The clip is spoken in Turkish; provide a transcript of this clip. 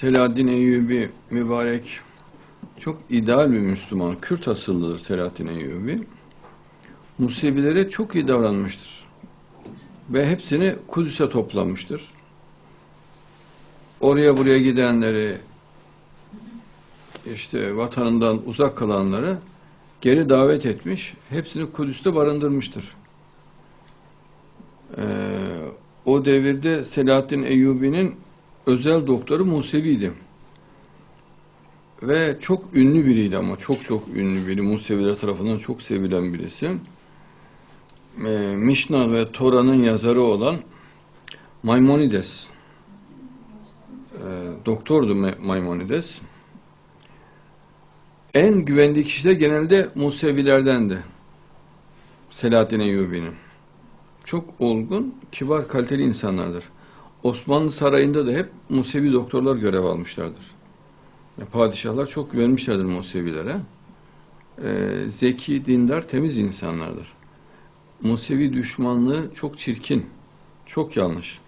Selahaddin Eyyubi mübarek çok ideal bir Müslüman. Kürt asıllıdır Selahaddin Eyyubi. Musevilere çok iyi davranmıştır. Ve hepsini Kudüs'e toplamıştır. Oraya buraya gidenleri, işte vatanından uzak kalanları geri davet etmiş. Hepsini Kudüs'te barındırmıştır. Ee, o devirde Selahaddin Eyyubi'nin özel doktoru Musevi'ydi. Ve çok ünlü biriydi ama çok çok ünlü biri. Museviler tarafından çok sevilen birisi. Ee, Mişna ve Tora'nın yazarı olan Maimonides. Ee, doktordu Ma- Maimonides. En güvendiği kişiler genelde Musevilerdendi. Selahaddin Eyyubi'nin. Çok olgun, kibar, kaliteli insanlardır. Osmanlı Sarayı'nda da hep Musevi doktorlar görev almışlardır. Padişahlar çok güvenmişlerdir Musevilere. Ee, zeki, dindar, temiz insanlardır. Musevi düşmanlığı çok çirkin, çok yanlış.